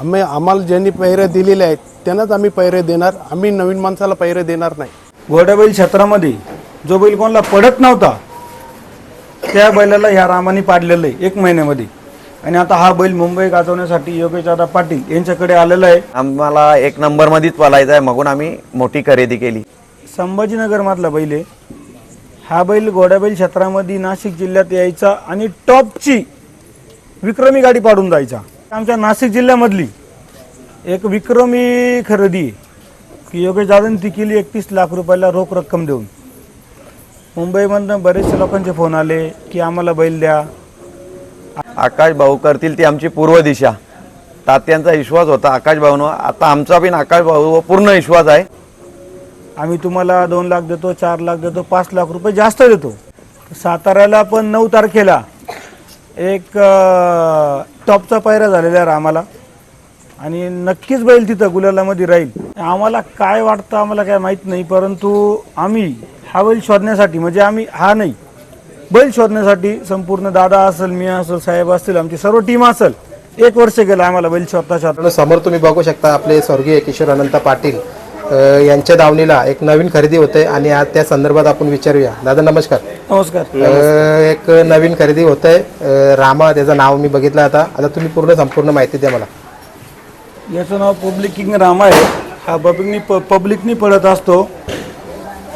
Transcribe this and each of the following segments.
आम्ही आम्हाला ज्यांनी पैरे दिलेले आहेत त्यांनाच आम्ही पैरे देणार. आम्ही नवीन माणसाला पैरे देणार नाही. घोड्याबैल क्षेत्रामध्ये जो बैल कोणाला पडत नव्हता त्या बैलाला ह्या रामाने पाडलेलं आहे एक महिन्यामध्ये. आणि आता हा बैल मुंबई गाजवण्यासाठी योगेशदादा पाटील यांच्याकडे आलेला आहे. आम्हाला एक नंबरमध्येच पलायचं आहे म्हणून आम्ही मोठी खरेदी केली. संभाजीनगरमधला बैल आहे. हा बैल घोड्याबैल क्षेत्रामध्ये नाशिक जिल्ह्यात यायचा आणि टॉपची विक्रमी गाडी पाडून जायचा. आमच्या नाशिक जिल्ह्यामधली एक विक्रमी खरेदी की योगेश दादांनी ती केली एकतीस लाख रुपयाला रोख रक्कम देऊन. मुंबईमधनं बरेचसे लोकांचे फोन आले की आम्हाला बैल द्या. आकाश भाऊ करतील ती आमची पूर्व दिशा. तात्यांचा विश्वास होता आकाश भाऊनं आता आमचा पण आकाश भाऊ पूर्ण विश्वास आहे. आम्ही तुम्हाला दोन लाख देतो चार लाख देतो पाच लाख रुपये जास्त देतो. साताऱ्याला पण नऊ तारखेला एक टॉपचा पायरा झालेला आहे आम्हाला आणि नक्कीच बैल तिथं गुलालामध्ये राहील. आम्हाला काय वाटतं आम्हाला काय माहीत नाही परंतु आम्ही हा बैल शोधण्यासाठी म्हणजे आम्ही हा नाही बैल शोधण्यासाठी संपूर्ण दादा असेल मी असेल साहेब असतील आमची सर्व टीम असेल. एक वर्ष गेलं आम्हाला बैल शोधता शोधता. समोर तुम्ही बघू शकता आपले स्वर्गीय किशोर अनंत पाटील यांच्या दावणीला एक नवीन खरेदी होते आणि आज त्या संदर्भात आपण विचारूया. दादा नमस्कार. नमस्कार. एक नवीन खरेदी होत आहे रामा त्याचं नाव मी बघितलं आता. आता तुम्ही पूर्ण संपूर्ण माहिती द्या मला. याचं नाव पब्लिक किंग राम आहे. हा पब्लिकनी प पब्लिकनी पडत असतो.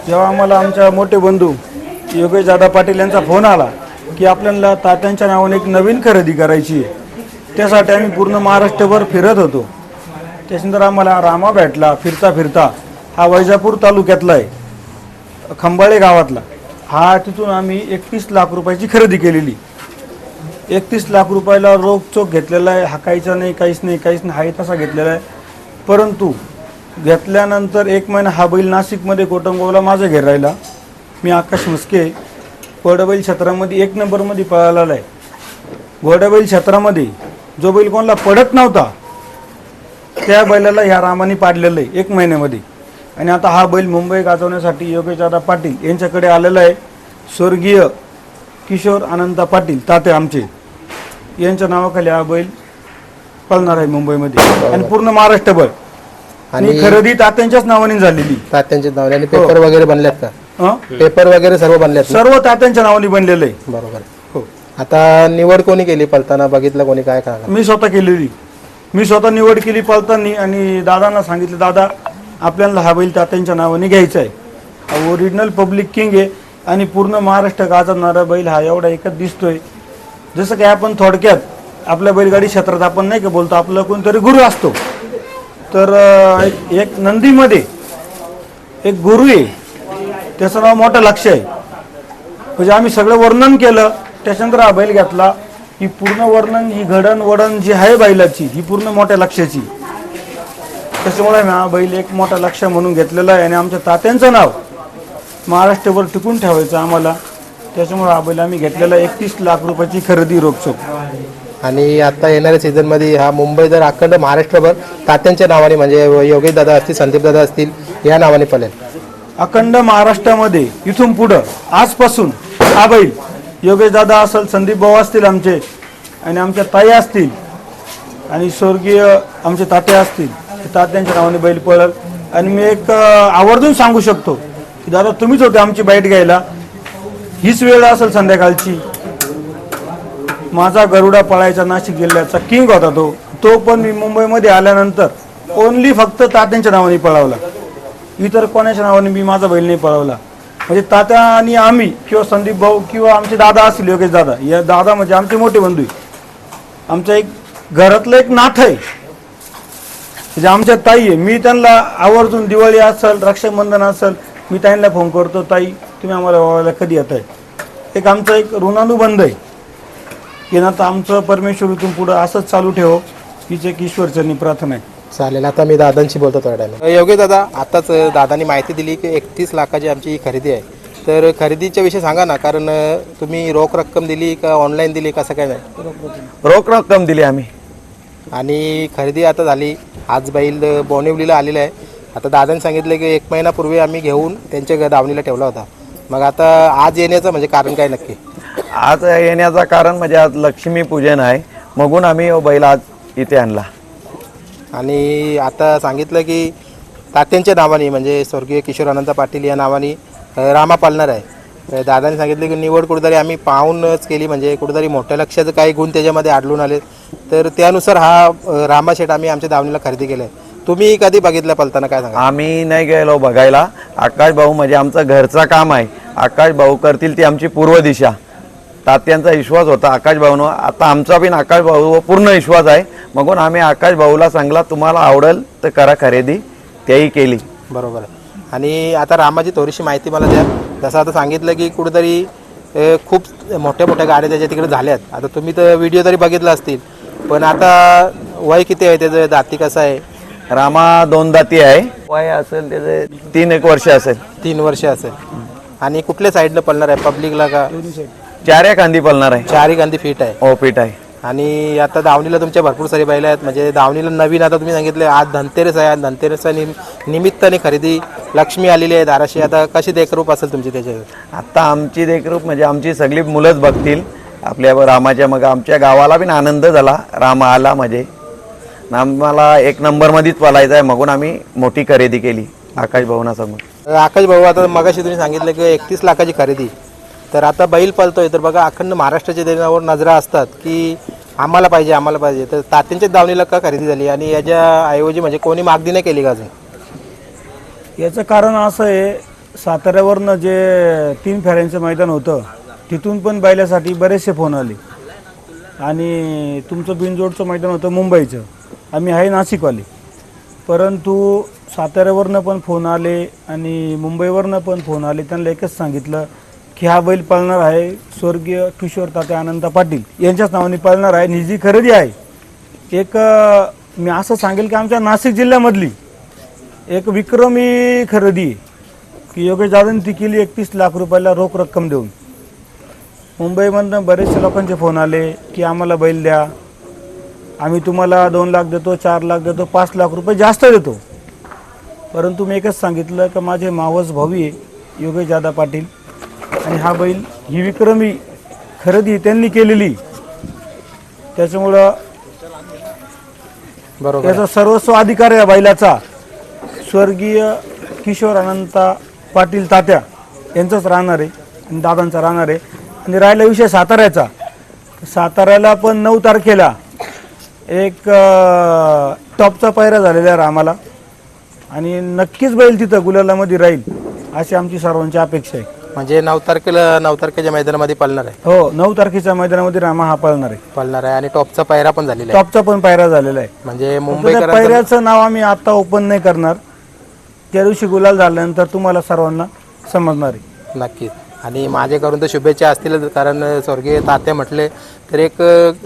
जेव्हा आम्हाला आमच्या मोठे बंधू योगेश दादा पाटील यांचा फोन आला की आपल्याला तात्यांच्या नावाने एक नवीन खरेदी करायची आहे. त्यासाठी आम्ही पूर्ण महाराष्ट्रभर फिरत होतो. त्याच्यानंतर आम्हाला रामा भेटला फिरता फिरता. हा वैजापूर तालुक्यातला आहे. खंबाळे गावातला. हा तिथून आम्ही एकतीस लाख रुपयाची खरेदी केलेली. एकतीस लाख रुपयाला रोख चोख घेतलेला आहे. हाकायचा नाही काहीच नाही काहीच नाही. हाय तसा घेतलेला आहे. परंतु घेतल्यानंतर एक महिना हा बैल नाशिकमध्ये कोटंगावला माझं घेर राहिला. मी आकाश मुस्के घोडाबैल क्षेत्रामध्ये एक नंबरमध्ये पळालेला आहे. घोडाबैल क्षेत्रामध्ये जो बैल कोणाला पडत नव्हता त्या बैलाला ह्या रामाने पाडलेलं आहे एक महिन्यामध्ये. आणि आता हा बैल मुंबई गाजवण्यासाठी योगेशदादा पाटील यांच्याकडे आलेला आहे. स्वर्गीय किशोर अनंत पाटील ताते आमचे यांच्या नावाखाली हा बैल पळणार आहे मुंबईमध्ये. आणि पूर्ण महाराष्ट्रभर. आणि आणि खरेदी तात्यांच्याच नावाने झालेली. तात्यांच्या नावाने आणि पेपर वगैरे बनल्यात का? हं? पेपर वगैरे सर्व बनल्यात ना? सर्व तात्यांच्या नावाने बनलेलं आहे. बरोबर. हो. आता निवड कोणी केली? पळताना बघितलं कोणी काय सांगा मी स्वतः केलेली. मी स्वतः निवड केली पळताना आणि दादांना सांगितलं दादा आपल्याला हा बैल तात्यांच्या नावाने घ्यायचा आहे. ओरिजिनल पब्लिक किंग आहे आणि पूर्ण महाराष्ट्र गाजवणारा बैल हा एवढा एकच दिसतोय. जसं काय आपण थोडक्यात आपल्या बैलगाडी क्षेत्रात आपण नाही का बोलतो आपलं कोणतरी गुरु असतो. तर एक- एक नंदीमध्ये एक गुरु आहे. त्याचं नाव मोठं लक्ष आहे. म्हणजे आम्ही सगळं वर्णन केलं त्याच्यानंतर हा बैल घेतला. ही पूर्ण वर्णन ही घडण वडण जी आहे बैलाची ही पूर्ण मोठ्या लक्षाची त्याच्यामुळे हा बैल एक मोठा लक्ष म्हणून घेतलेला आहे आणि आमच्या तात्यांचं नाव महाराष्ट्रभर टिकून ठेवायचं आम्हाला. त्याच्यामुळे हा बैल आम्ही घेतलेला एकतीस लाख रुपयाची खरेदी रोखचोक. आणि आता येणाऱ्या सीझनमध्ये हा मुंबई जर अखंड महाराष्ट्रभर तात्यांच्या नावाने म्हणजे योगेश दादा असतील संदीप दादा असतील या नावाने पळेल. अखंड महाराष्ट्रामध्ये इथून पुढं आजपासून हा बैल योगेश दादा असेल संदीप भाऊ असतील आमचे. आणि आमच्या ताई असतील. आणि स्वर्गीय आमचे तात्या असतील. तात्यांच्या नावाने बैल पळल. आणि मी एक आवर्जून सांगू शकतो की दादा तुम्हीच होते आमची बाईट घ्यायला. हीच वेळ असेल संध्याकाळची. माझा गरुडा पळायचा नाशिक जिल्ह्याचा किंग होता तो. तो पण मी मुंबईमध्ये आल्यानंतर ओनली फक्त तात्यांच्या नावाने पळवला. इतर कोणाच्या नावाने मी माझा बैल नाही पळवला. म्हणजे तात्या आणि आम्ही किंवा संदीप भाऊ किंवा आमचे दादा असतील योगेश दादा या दादा म्हणजे आमचे मोठे बंधू आहे. आमच्या एक घरातलं एक नाथ आहे. म्हणजे आमच्या ताई आहे. मी त्यांना आवर्जून दिवाळी असेल रक्षाबंधन असेल मी ताईंना फोन करतो ताई तुम्ही आम्हाला वावायला कधी येत आहे एक आमचा एक ऋणानुबंध आहे. की ना तर आमचं परमेश्वर इथून पुढं असंच चालू ठेव. हीच एक ईश्वरचरणी प्रार्थना आहे. चालेल. आता मी दादांशी बोलतो थोड्या टाइम योगेश दादा आताच दादांनी माहिती दिली की एकतीस लाखाची आमची ही खरेदी आहे. तर खरेदीच्या विषयी सांगा ना कारण तुम्ही रोख रक्कम दिली का ऑनलाईन दिली कसं काय नाही? रोख रक्कम दिली आम्ही. आणि खरेदी आता झाली. आज बैल बोनिवलीला आलेला आहे. आता दादांनी सांगितलं की एक महिनापूर्वी आम्ही घेऊन त्यांच्या दावणीला ठेवला होता. मग आता आज येण्याचं म्हणजे कारण काय नक्की? आज येण्याचं कारण म्हणजे आज लक्ष्मी पूजन आहे. म्हणून आम्ही हो बैल आज इथे आणला. आणि आता सांगितलं की तात्यांच्या नावाने म्हणजे स्वर्गीय किशोर अनंत पाटील या नावाने रामा पालणार आहे. दादाने सांगितलं की निवड कुठेतरी आम्ही पाहूनच केली म्हणजे कुठेतरी मोठ्या लक्षाचं काही गुण त्याच्यामध्ये आढळून आले. तर त्यानुसार हा रामा शेट आम्ही आमच्या दावणीला खरेदी केलं आहे तुम्ही कधी बघितलं पलताना काय सांगा आम्ही नाही गेलो बघायला. आकाश भाऊ म्हणजे आमचं घरचं काम आहे. आकाश भाऊ करतील ती आमची पूर्व दिशा. तात्यांचा विश्वास होता आकाश भाऊनं. आता आमचा पण आकाश भाऊ पूर्ण विश्वास आहे. म्हणून आम्ही आकाश भाऊला सांगला तुम्हाला आवडेल तर करा खरेदी. तेही केली. बरोबर आहे. आणि आता रामाची थोडीशी माहिती मला द्या. जसं आता सांगितलं की कुठेतरी खूप मोठ्या मोठ्या गाड्या त्याच्या तिकडे झाल्यात. आता तुम्ही तर व्हिडिओ तरी बघितला असतील. पण आता वय किती आहे? त्याचं दाती कसं आहे? रामा दोन दाती आहे. वय असेल त्याचे तीन एक वर्ष असेल. तीन वर्ष असेल. आणि कुठल्या साईडनं पळणार आहे? पब्लिकला का? चार या कांदी पळणार आहे. चारही गांधी फिट आहे. ओ पीठ आहे. आणि आता दावणीला तुमच्या भरपूर सारी बैल आहेत. म्हणजे दावणीला नवीन आता तुम्ही सांगितले आज धनतेरस आहे. आज धनतेरसच्या निम निमित्ताने खरेदी लक्ष्मी आलेली आहे दाराशी आता कशी देखरूप असेल तुमची त्याच्या आता आमची देखरूप म्हणजे आमची सगळी मुलंच बघतील. आपल्या रामाच्या मग आमच्या गावाला पण आनंद झाला. राम आला म्हणजे. आम्हाला एक नंबरमध्येच पलायचं आहे म्हणून आम्ही मोठी खरेदी केली आकाश भवनासमोर आकाश भाऊ आता मगाशी तुम्ही सांगितलं की एकतीस लाखाची खरेदी. तर आता बैल पळतोय. तर बघा अखंड महाराष्ट्राच्या देण्यावर नजरा असतात की आम्हाला पाहिजे आम्हाला पाहिजे. तर तात्यांच्याच दावणीला का खरेदी झाली? आणि याच्या ऐवजी म्हणजे कोणी मागणी नाही केली का अजून? याचं कारण असं आहे साताऱ्यावरनं जे तीन फेऱ्यांचं मैदान होतं तिथून पण बैलासाठी बरेचसे फोन आले. आणि तुमचं बिनजोडचं मैदान होतं मुंबईचं. आम्ही आहे नाशिकवाले. परंतु साताऱ्यावरनं पण फोन आले आणि मुंबईवरनं पण फोन आले त्यांना एकच सांगितलं की हा बैल पळणार आहे स्वर्गीय किशोर तात्या अनंत पाटील. यांच्याच नावाने पळणार आहे. निजी खरेदी आहे. एक मी असं सांगेल की आमच्या नाशिक जिल्ह्यामधली एक विक्रमी खरेदी की योगेश दादांनी ती केली एकतीस लाख रुपयाला रोख रक्कम देऊन. मुंबईमधनं बरेचसे लोकांचे फोन आले की आम्हाला बैल द्या. आम्ही तुम्हाला दोन लाख देतो चार लाख देतो पाच लाख रुपये जास्त देतो. परंतु मी एकच सांगितलं की माझे मावस भावी आहे योगेश दादा पाटील. आणि हा बैल ही विक्रमी खरेदी त्यांनी केलेली. त्याच्यामुळं बरोबर याचा सर्वस्व अधिकार आहे या बैलाचा. स्वर्गीय किशोर अनंता पाटील तात्या यांचाच राहणार आहे आणि दादांचा राहणार आहे. आणि राहिला विषय साताऱ्याचा. साताऱ्याला पण नऊ तारखेला एक अं, टॉपचा पायरा झालेला आहे रामाला. आणि नक्कीच बैल तिथं गुलालामध्ये राहील अशी आमची सर्वांची अपेक्षा आहे. म्हणजे नऊ तारखेला नऊ तारखेच्या मैदानामध्ये पळणार आहे. हो नऊ तारखेच्या मैदानामध्ये रामा हा पळणार आहे. पळणार आहे आणि टॉपचा पायरा पण झालेला आहे. टॉपचा पण पायरा झालेला आहे. म्हणजे त्या मुंबईकर पायऱ्याचं नाव आम्ही आता ओपन नाही करणार. त्या दिवशी गुलाल झाल्यानंतर तुम्हाला सर्वांना समजणार आहे. नक्कीच. आणि माझ्याकडून तर शुभेच्छा असतीलच कारण स्वर्गीय तात्या म्हटले तर एक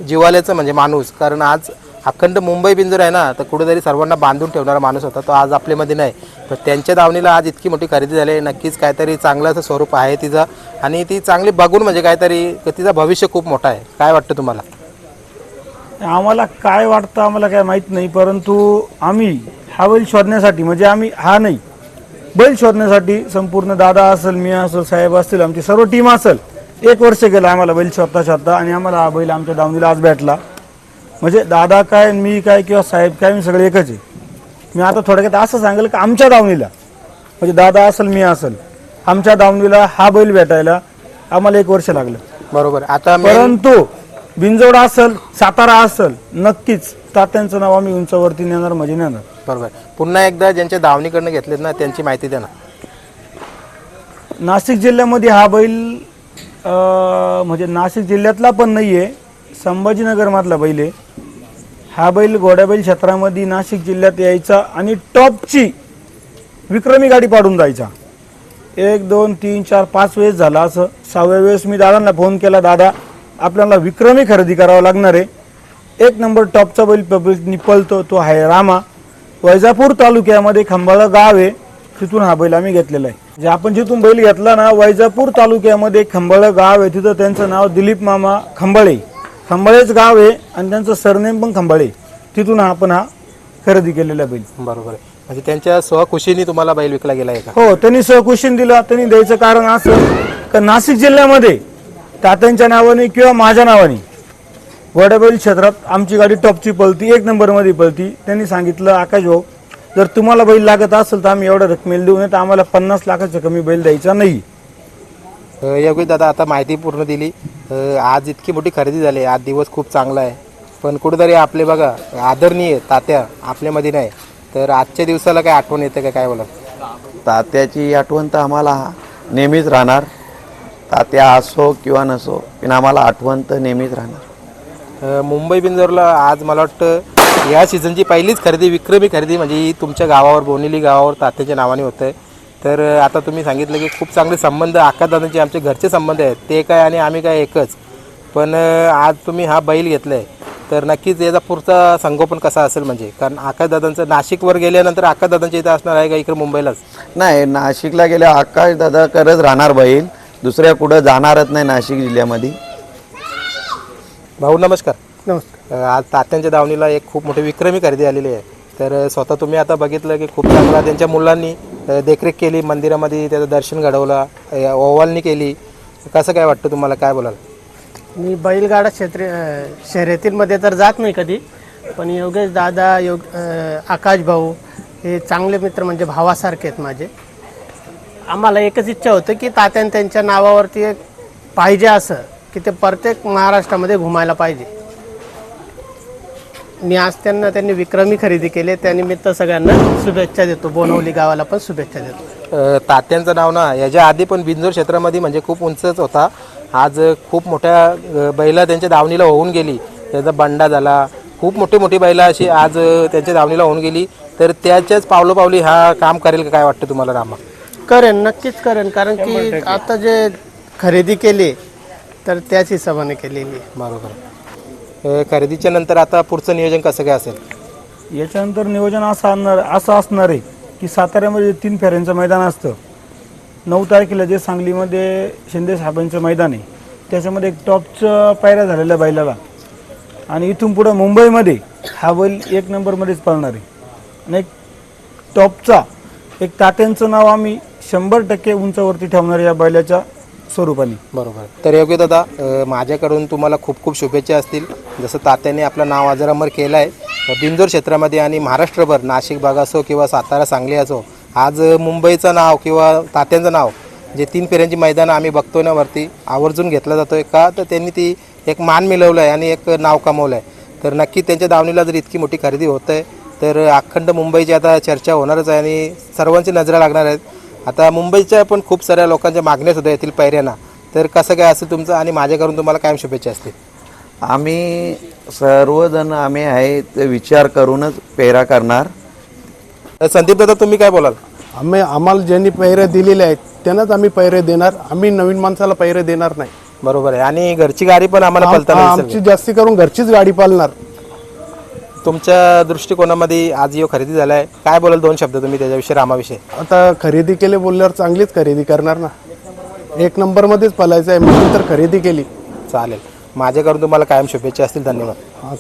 जिवाल्याचं म्हणजे माणूस. कारण आज अखंड मुंबई बिंजूर आहे ना तर कुठेतरी सर्वांना बांधून ठेवणारा माणूस होता. तो आज आपल्यामध्ये नाही. तर त्यांच्या दावणीला आज इतकी मोठी खरेदी झाली आहे. नक्कीच काहीतरी चांगलं असं स्वरूप आहे तिचं. आणि ती चांगली बघून म्हणजे काहीतरी तिचं भविष्य खूप मोठं आहे. काय वाटतं तुम्हाला? आम्हाला काय वाटतं आम्हाला काय माहीत नाही परंतु आम्ही हा बैल शोधण्यासाठी म्हणजे आम्ही हा नाही बैल शोधण्यासाठी संपूर्ण दादा असेल मी असेल साहेब असतील आमची सर्व टीम असेल एक वर्ष गेलं आम्हाला बैल शोधता शोधता आणि आम्हाला हा बैल आमच्या दावणीला आज भेटला. म्हणजे दादा काय मी काय किंवा साहेब काय मी सगळे एकच आहे. मी आता थोडक्यात असं सांगेल की आमच्या दावणीला. म्हणजे दादा असेल मी असेल. आमच्या दावणीला हा बैल भेटायला आम्हाला एक वर्ष लागलं. बरोबर. आता main- परंतु बिंजोडा असेल सातारा असेल नक्कीच तात्यांचं नाव आम्ही उंचावरती नेणार म्हणजे नेणार. बरोबर. पुन्हा एकदा ज्यांच्या दावणीकडनं घेतलेत ना त्यांची माहिती द्या ना. नाशिक जिल्ह्यामध्ये हा बैल अं, म्हणजे नाशिक जिल्ह्यातला पण नाही आहे संभाजीनगरमधला बैल आहे. हा बैल घोड्याबैल क्षेत्रामध्ये नाशिक जिल्ह्यात यायचा आणि टॉपची विक्रमी गाडी पाडून जायचा. एक दोन तीन चार पाच वेळेस झाला असं. सहाव्या वेळेस मी दादांना फोन केला दादा आपल्याला विक्रमी खरेदी करावं लागणार आहे. एक नंबर टॉपचा बैल पब्लिक पळतो तो आहे रामा. वैजापूर तालुक्यामध्ये खंबाळा गाव आहे. तिथून हा बैल आम्ही घेतलेला आहे. म्हणजे आपण जिथून बैल घेतला ना वैजापूर तालुक्यामध्ये खंबाळा गाव आहे. तिथं त्यांचं नाव दिलीप मामा खंबाळे. खंबाळेच गाव आहे आणि त्यांचं सरनेम पण खंबाळे. तिथून आपण हा खरेदी केलेला बैल. बरोबर आहे. म्हणजे त्यांच्या स्वखुशीने तुम्हाला बैल विकला गेला आहे का? हो त्यांनी सहकुशीन दिला त्यांनी द्यायचं कारण असं का नाशिक जिल्ह्यामध्ये तात्यांच्या नावाने किंवा माझ्या नावाने वडाबैल क्षेत्रात आमची गाडी टॉपची पळती एक नंबरमध्ये पळती. त्यांनी सांगितलं आकाश भाऊ जर तुम्हाला बैल लागत असेल तर आम्ही एवढं रकमेला देऊ नये तर आम्हाला पन्नास लाखाच्या कमी बैल द्यायचा नाही. योगेश दादा आता माहिती पूर्ण दिली. आज इतकी मोठी खरेदी झाली. आज दिवस खूप चांगला आहे. पण कुठेतरी आपले बघा आदरणीय तात्या आपल्यामध्ये नाही. तर आजच्या दिवसाला काय आठवण येते का? काय बोला तात्याची आठवण तर आम्हाला नेहमीच राहणार. तात्या असो किंवा नसो पण आम्हाला आठवण तर नेहमीच राहणार. मुंबई बिंदोरला आज मला वाटतं या सीझनची पहिलीच खरेदी विक्रमी खरेदी म्हणजे ही तुमच्या गावावर बोनिली गावावर तात्याच्या नावाने होतं आहे तर आता तुम्ही सांगितलं की खूप चांगले संबंध आकाशदादांचे आमचे घरचे संबंध आहेत. ते काय आणि आम्ही काय एकच. पण आज तुम्ही हा बैल घेतला आहे तर नक्कीच याचा पुढचा संगोपन कसा असेल म्हणजे? कारण आकाशदादांचं नाशिकवर गेल्यानंतर आकाशदादांच्या इथं असणार आहे का इकडे मुंबईलाच? नाही नाशिकला गेल्या आकाश दादा करत राहणार बैल. दुसऱ्या कुठं जाणारच नाही नाशिक जिल्ह्यामध्ये. भाऊ नमस्कार. नमस्कार. आज तात्यांच्या दावणीला एक खूप मोठी विक्रमी खरेदी आलेली आहे. तर स्वतः तुम्ही आता बघितलं की खूप चांगला त्यांच्या मुलांनी देखरेख केली मंदिरामध्ये त्याचं दर्शन घडवलं अ, केली. कसं काय वाटतं तुम्हाला? काय बोलाल? मी बैलगाडा क्षेत्र शर्यतींमध्ये तर जात नाही कधी पण योगेश दादा योग आकाश भाऊ हे चांगले मित्र म्हणजे भावासारखे आहेत माझे. आम्हाला एकच इच्छा होतं की तात्यान त्यांच्या नावावरती एक पाहिजे असं की ते प्रत्येक महाराष्ट्रामध्ये घुमायला पाहिजे. मी आज त्यांना त्यांनी विक्रमी खरेदी केली. त्यानिमित्त सगळ्यांना शुभेच्छा देतो. बोनवली गावाला पण शुभेच्छा देतो. तात्यांचं नाव ना याच्या आधी पण बिंजोर क्षेत्रामध्ये म्हणजे खूप उंचच होता. आज खूप मोठ्या बैला त्यांच्या दावणीला होऊन गेली. त्याचा बंडा झाला. खूप मोठी मोठी बैला अशी आज त्यांच्या दावणीला होऊन गेली. तर त्याच्याच पावलोपावली हा काम करेल का? काय वाटतं तुम्हाला रामा? करेन नक्कीच करेन. कारण की आता जे खरेदी केली तर त्याच हिशोबाने केलेली आहे. बरोबर. खरेदीच्या नंतर आता पुढचं नियोजन कसं काय असेल? याच्यानंतर नियोजन असं आणणार असं असणार आहे की साताऱ्यामध्ये तीन फेऱ्यांचं मैदान असतं. नऊ तारखेला जे सांगलीमध्ये शिंदे साहेबांचं मैदान आहे त्याच्यामध्ये एक टॉपचं पायऱ्या झालेल्या बैलाला. आणि इथून पुढं मुंबईमध्ये हा बैल एक नंबरमध्येच पळणार आहे. आणि एक टॉपचा एक तात्यांचं नाव आम्ही शंभर टक्के उंचावरती ठेवणार या बैलाच्या. स्वरूपाने. बरोबर. तर योग्य दादा अ, माझ्याकडून तुम्हाला खूप खूप शुभेच्छा असतील. जसं तात्याने आपलं नाव अजरामर केलं आहे बिंदोर क्षेत्रामध्ये आणि महाराष्ट्रभर नाशिक भाग असो किंवा सातारा सांगली असो आज अ, मुंबईचं नाव किंवा तात्यांचं नाव जे तीन फेऱ्यांची मैदानं आम्ही बघतो ना वरती आवर्जून घेतला जातोय का? तर त्यांनी ती एक मान मिळवलं आहे आणि एक नाव कमवलं आहे तर नक्की त्यांच्या दावणीला जर इतकी मोठी खरेदी होत आहे तर अखंड मुंबईची आता चर्चा होणारच आहे आणि सर्वांची नजरा लागणार आहेत. आता मुंबईच्या पण खूप साऱ्या लोकांच्या मागण्या सुद्धा येतील पैऱ्यांना तर कसं काय असेल तुमचं आणि माझ्याकडून तुम्हाला कायम शुभेच्छा असतील? आम्ही सर्वजण आम्ही आहे ते विचार करूनच पेरा करणार. तर संदीप दादा तुम्ही काय बोलाल? आम्ही आम्हाला ज्यांनी पैरे दिलेले आहेत त्यांनाच आम्ही पैरे देणार. आम्ही नवीन माणसाला पैरे देणार नाही. बरोबर आहे. आणि घरची गाडी पण आम्हाला पलताना आम- दिसेल. आमची जास्ती करून घरचीच गाडी पालणार. तुमच्या दृष्टिकोनामध्ये आज यो खरेदी झालाय. काय बोलाल दोन शब्द तुम्ही त्याच्याविषयी रामाविषयी? आता खरेदी केली बोलल्यावर चांगलीच खरेदी करणार ना. एक नंबरमध्येच पलायचं आहे म्हणून तर खरेदी केली. चालेल. माझ्याकडून तुम्हाला कायम शुभेच्छा असतील. धन्यवाद.